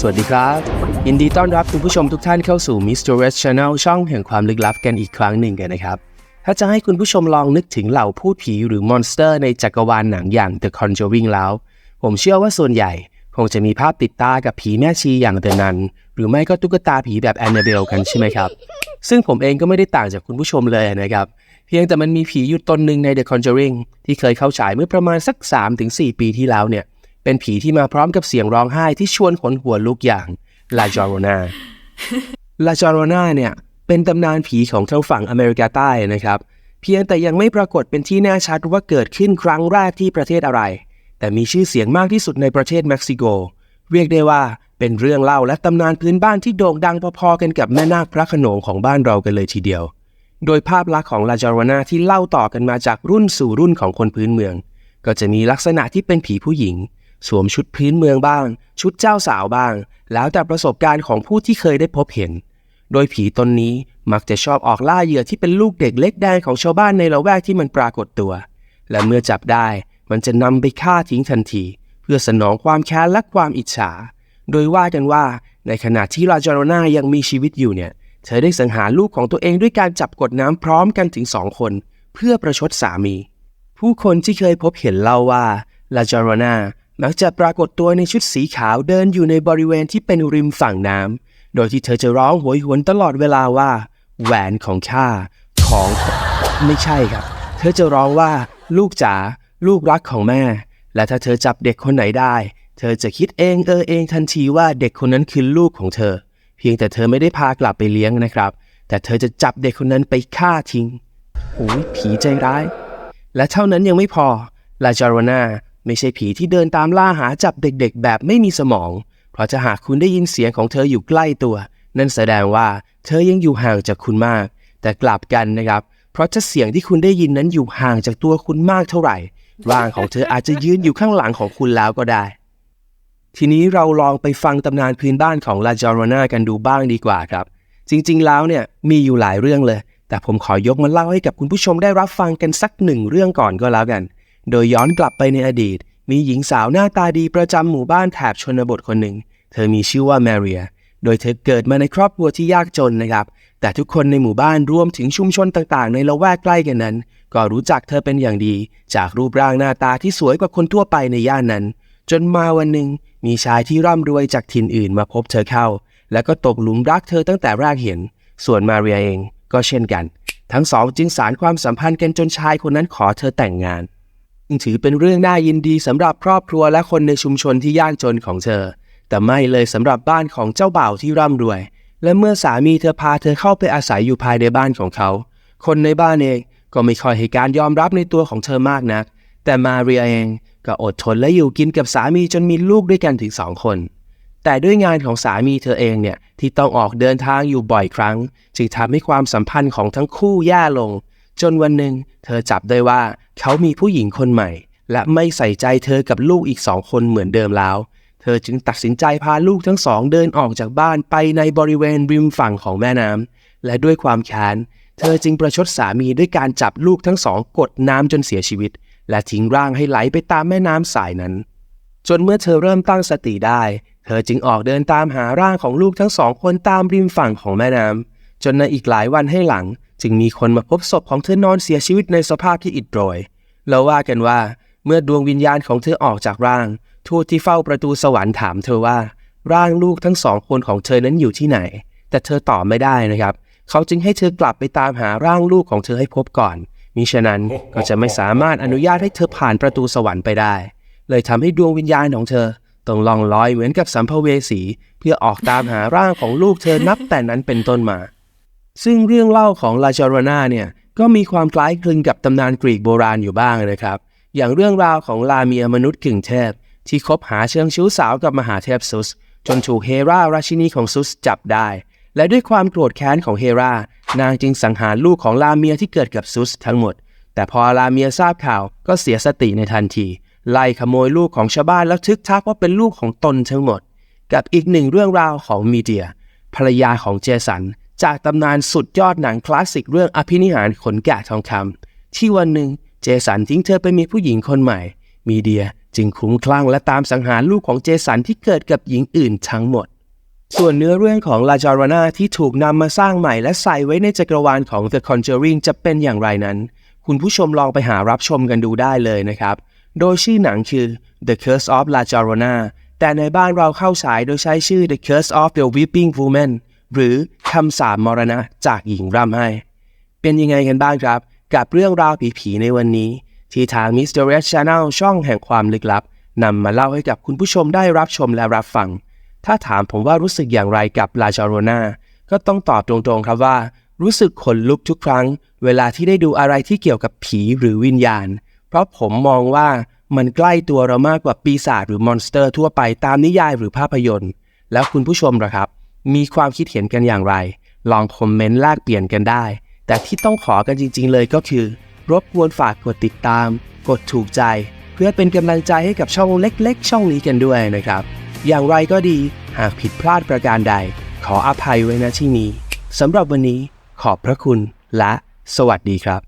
สวัสดีครับ ยินดีต้อนรับคุณผู้ชมทุกท่านเข้าสู่ Mr. West Channel ช่องแห่งความลึกลับกันอีกครั้งหนึ่งกันนะครับ ถ้าจะให้คุณผู้ชมลองนึกถึงเหล่าพูดผีหรือมอนสเตอร์ในจักรวาลหนังอย่าง The Conjuring แล้ว ผมเชื่อว่าส่วนใหญ่ คงจะมีภาพติดตากับผีแม่ชีอย่างเดนันหรือไม่ก็ตุ๊กตาผีแบบแอนนาเบลกันใช่ไหมครับ ซึ่งผมเองก็ไม่ได้ต่างจากคุณผู้ชมเลยนะครับเพียงแต่มันมีผีอยู่ตนหนึ่งใน The Conjuring ที่เคยเข้าฉายเมื่อประมาณสัก 3-4 ปีที่แล้วเนี่ย เป็นผีที่มาพร้อมกับเสียงร้องไห้ที่ชวนขนหัวลุกอย่างลาจอโรนาลาจาโรนาเนี่ยเป็นตำนานผีของทางฝั่งอเมริกาใต้นะครับ เพียงแต่ยังไม่ปรากฏเป็นที่แน่ชัดว่าเกิดขึ้นครั้งแรกที่ประเทศอะไร แต่มีชื่อเสียงมากที่สุดในประเทศเม็กซิโก เรียกได้ว่าเป็นเรื่องเล่าและตำนานพื้นบ้านที่โด่งดังพอๆกันกับแม่นาคพระโขนงของบ้านเรากันเลยทีเดียว โดยภาพลักษณ์ของลาจาโรนาที่เล่าต่อกันมาจากรุ่นสู่รุ่นของคนพื้นเมือง ก็จะมีลักษณะที่เป็นผีผู้หญิง สวมชุดพื้นเมืองบ้าง ชุดเจ้าสาวบ้าง แล้วแต่ประสบการณ์ของผู้ที่เคยได้พบเห็น โดยผีตนนี้มักจะชอบออกล่าเหยื่อที่เป็นลูกเด็กเล็กแดงของชาวบ้านในละแวกที่มันปรากฏตัว และเมื่อจับได้มันจะนำไปฆ่าทิ้งทันที เพื่อสนองความแค้นและความอิจฉา โดยว่ากันว่าในขณะที่ลาจาโรนายังมีชีวิตอยู่เนี่ย เธอได้สังหารลูกของตัวเองด้วยการจับกดน้ำพร้อมกันถึงสองคน เพื่อประชดสามี ผู้คนที่เคยพบเห็นเล่าว่าลาจาโรนา มักจะปรากฏตัวในชุดสีขาวเดินอยู่ในบริเวณที่เป็นริมฝั่งน้ำ โดยที่เธอจะร้องโหยหวนตลอดเวลาว่า แหวนของข้าของไม่ใช่ครับ เธอจะร้องว่า ลูกจ๋าลูกรักของแม่ และถ้าเธอจับเด็กคนไหนได้ เธอจะคิดเองเออเองทันทีว่าเด็กคนนั้นคือลูกของเธอ เพียงแต่เธอไม่ได้พากลับไปเลี้ยงนะครับ แต่เธอจะจับเด็กคนนั้นไปฆ่าทิ้งโอ้ยผีใจร้าย และเท่านั้นยังไม่พอลาจาโรนา ไม่ใช่ผีที่เดินตามล่าหาจับเด็กๆ แบบไม่มีสมอง เพราะถ้าหากคุณได้ยินเสียงของเธออยู่ใกล้ตัว นั่นแสดงว่าเธอยังอยู่ห่างจากคุณมาก แต่กลับกันนะครับ เพราะถ้าเสียงที่คุณได้ยินนั้นอยู่ห่างจากตัวคุณมากเท่าไหร่ ร่างของเธออาจจะยืนอยู่ข้างหลังของคุณแล้วก็ได้ ทีนี้เราลองไปฟังตำนานพื้นบ้านของลาจารนากันดูบ้างดีกว่าครับ จริงๆ แล้วเนี่ยมีอยู่หลายเรื่องเลย แต่ผมขอยกมาเล่าให้กับคุณผู้ชมได้รับฟังกันสักหนึ่งเรื่องก่อนก็แล้วกัน โดยย้อนกลับไปในอดีต มีหญิงสาวหน้าตาดีประจำหมู่บ้านแถบชนบทคนหนึ่ง เธอมีชื่อว่าแมเรีย โดยเธอเกิดมาในครอบครัวที่ยากจนนะครับ แต่ทุกคนในหมู่บ้านรวมถึงชุมชนต่างๆ ในละแวกใกล้กันนั้น ก็รู้จักเธอเป็นอย่างดี จากรูปร่างหน้าตาที่สวยกว่าคนทั่วไปในย่านนั้น จนมาวันหนึ่งมีชายที่ร่ำรวยจากถิ่นอื่นมาพบเธอเข้า แล้วก็ตกหลุมรักเธอตั้งแต่แรกเห็น ส่วนมาเรียเองก็เช่นกัน ทั้งสองจึงสารความสัมพันธ์กันจนชายคนนั้นขอเธอแต่งงาน ถือเป็นเรื่องน่ายินดีสำหรับครอบครัวและคนในชุมชนที่ยากจนของเธอ แต่ไม่เลยสำหรับบ้านของเจ้าบ่าวที่ร่ำรวย และเมื่อสามีเธอพาเธอเข้าไปอาศัยอยู่ภายในบ้านของเขา คนในบ้านเองก็ไม่ค่อยให้การยอมรับในตัวของเธอมากนัก แต่มาเรียเองก็อดทนและอยู่กินกับสามีจนมีลูกด้วยกันถึงสองคน แต่ด้วยงานของสามีเธอเองเนี่ยที่ต้องออกเดินทางอยู่บ่อยครั้ง จึงทำให้ความสัมพันธ์ของทั้งคู่แย่ลง จนวันหนึ่งเธอจับได้ว่าเขามีผู้หญิงคนใหม่ และไม่ใส่ใจเธอกับลูกอีกสองคนเหมือนเดิมแล้ว เธอจึงตัดสินใจพาลูกทั้งสองเดินออกจากบ้านไปในบริเวณริมฝั่งของแม่น้ำและด้วยความแค้นเธอจึงประชดสามีด้วยการจับลูกทั้งสองกดน้ำจนเสียชีวิต และทิ้งร่างให้ไหลไปตามแม่น้ำสายนั้น จนเมื่อเธอเริ่มตั้งสติได้ เธอจึงออกเดินตามหาร่างของลูกทั้งสองคนตามริมฝั่งของแม่น้ำจนในอีกหลายวันให้หลัง จึงมีคนมาพบศพของเธอนอนเสียชีวิตในสภาพที่อิดโรยแล้วว่ากันว่าเมื่อดวงวิญญาณของเธอออกจากร่าง ทูตที่เฝ้าประตูสวรรค์ถามเธอว่า ร่างลูกทั้งสองคนของเธอนั้นอยู่ที่ไหน แต่เธอตอบไม่ได้นะครับ เขาจึงให้เธอกลับไปตามหาร่างลูกของเธอให้พบก่อนมิฉะนั้นก็จะไม่สามารถอนุญาตให้เธอผ่านประตูสวรรค์ไปได้ เลยทำให้ดวงวิญญาณของเธอต้องล่องลอยเหมือนกับสัมภเวสี เพื่อออกตามหาร่างของลูกเธอนับแต่นั้นเป็นต้นมา ซึ่งเรื่องเล่าของลาจาโรนาเนี่ยก็มีความคล้ายคลึงกับตำนานกรีกโบราณอยู่บ้างนะครับ อย่างเรื่องราวของลาเมียมนุษย์กึ่งเทพ ที่คบหาเชิงชู้สาวกับมหาเทพซุส จนถูกเฮราราชินีของซุสจับได้ และด้วยความโกรธแค้นของเฮรานางจึงสังหารลูกของลาเมียที่เกิดกับซุสทั้งหมด แต่พอลาเมียทราบข่าวก็เสียสติในทันที ไล่ขโมยลูกของชาวบ้านแล้วทึกทักว่าเป็นลูกของตนทั้งหมด กับอีกหนึ่งเรื่องราวของมีเดีย ภรรยาของเจสัน จากตำนานสุดยอดหนังคลาสสิกเรื่องอภินิหารขนแกะทองคำที่วันหนึ่งเจสันทิ้งเธอไปมีผู้หญิงคนใหม่ มีเดียจึงคุ้มคลั่งและตามสังหารลูกของเจสันที่เกิดกับหญิงอื่นทั้งหมด ส่วนเนื้อเรื่องของลาจารานาที่ถูกนำมาสร้างใหม่และใส่ไว้ในจักรวาลของ The Conjuring จะเป็นอย่างไรนั้น คุณผู้ชมลองไปหารับชมกันดูได้เลยนะครับ โดยชื่อหนังคือ The Curse of La Llorona แต่ในบ้านเราเข้าฉายโดยใช้ชื่อ The Curse of the Weeping Woman หรือำสาปมรณะจากหญิงร่ำไห้ เป็นยังไงกันบ้างครับ กับเรื่องราวผีๆในวันนี้ ที่ทาง Mysterious Channel ช่องแห่งความลึกลับนำมาเล่าให้กับคุณผู้ชมได้รับชมและรับฟัง ถ้าถามผมว่ารู้สึกอย่างไรกับลาจาโรนาก็ต้องตอบตรงๆครับว่า รู้สึกขนลุกทุกครั้ง เวลาที่ได้ดูอะไรที่เกี่ยวกับผีหรือวิญญาณ เพราะผมมองว่ามันใกล้ตัวเรามากกว่าปีศาจหรือมอนสเตอร์ทั่วไปตามนิยายหรือภาพยนตร์ แล้วคุณผู้ชมล่ะครับ มีความคิดเห็นกันอย่างไร ลองคอมเมนต์แลกเปลี่ยนกันได้ แต่ที่ต้องขอกันจริง ๆ เลยก็คือ รบกวนฝากกดติดตาม กดถูกใจ เพื่อเป็นกำลังใจให้กับช่องเล็ก ๆ ช่องนี้กันด้วยนะครับ อย่างไรก็ดีหากผิดพลาดประการใด ขออภัยไว้ณที่นี้สำหรับวันนี้ขอบพระคุณและสวัสดีครับ